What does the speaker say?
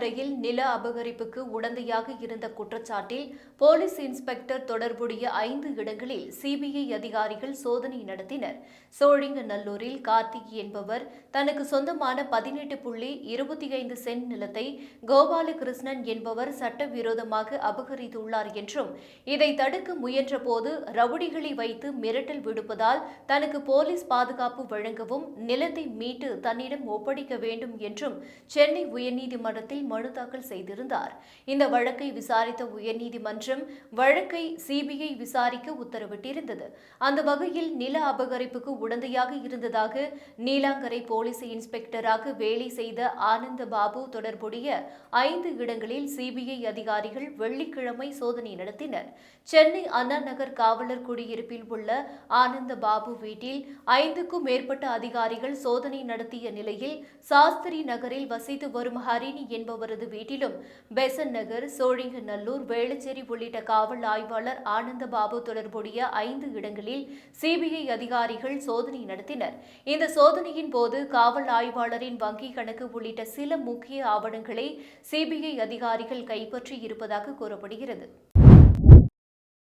நீலங்கரையில் நில அபகரிப்புக்கு உடந்தையாக இருந்த குற்றச்சாட்டில் போலீஸ் இன்ஸ்பெக்டர் தொடர்புடைய ஐந்து இடங்களில் சிபிஐ அதிகாரிகள் சோதனை நடத்தினர். சோழிங்கநல்லூரில் கார்த்திக் என்பவர் தனக்கு சொந்தமான பதினெட்டு புள்ளி இருபத்தி ஐந்து சென்ட் நிலத்தை கோபாலகிருஷ்ணன் என்பவர் சட்டவிரோதமாக அபகரித்துள்ளார் என்றும் இதை தடுக்க முயன்றபோது ரவுடிகளை வைத்து மிரட்டல் விடுப்பதால் தனக்கு போலீஸ் பாதுகாப்பு வழங்கவும் நிலத்தை மீட்டு தன்னிடம் ஒப்படைக்க வேண்டும் என்றும் சென்னை உயர்நீதிமன்றத்தில் மனு தாக்கல் செய்திருந்தார். இந்த வழக்கை விசாரித்த உயர்நீதிமன்றம் வழக்கை சிபிஐ விசாரிக்க உத்தரவிட்டிருந்தது. அந்த வகையில் நில அபகரிப்புக்கு உடந்தையாக இருந்ததாக நீலாங்கரை போலீஸ் இன்ஸ்பெக்டராக வேலை செய்த ஆனந்த பாபு தொடர்புடைய ஐந்து இடங்களில் சிபிஐ அதிகாரிகள் வெள்ளிக்கிழமை சோதனை நடத்தினர். சென்னை அண்ணா நகர் காவலர் குடியிருப்பில் உள்ள ஆனந்த பாபு வீட்டில் ஐந்துக்கும் மேற்பட்ட அதிகாரிகள் சோதனை நடத்திய நிலையில் சாஸ்திரி நகரில் வசித்து வரும் ஹரிணி என்பவர் என்பவரது வீட்டிலும் பெசன் நகர் சோழிங்கநல்லூர் வேளச்சேரி உள்ளிட்ட காவல் ஆய்வாளர் ஆனந்த பாபு தொடர்புடைய ஐந்து இடங்களில் சிபிஐ அதிகாரிகள் சோதனை நடத்தினர். இந்த சோதனையின் போது காவல் ஆய்வாளரின் வங்கி கணக்கு உள்ளிட்ட சில முக்கிய ஆவணங்களை சிபிஐ அதிகாரிகள் கைப்பற்றி இருப்பதாக கூறப்படுகிறது.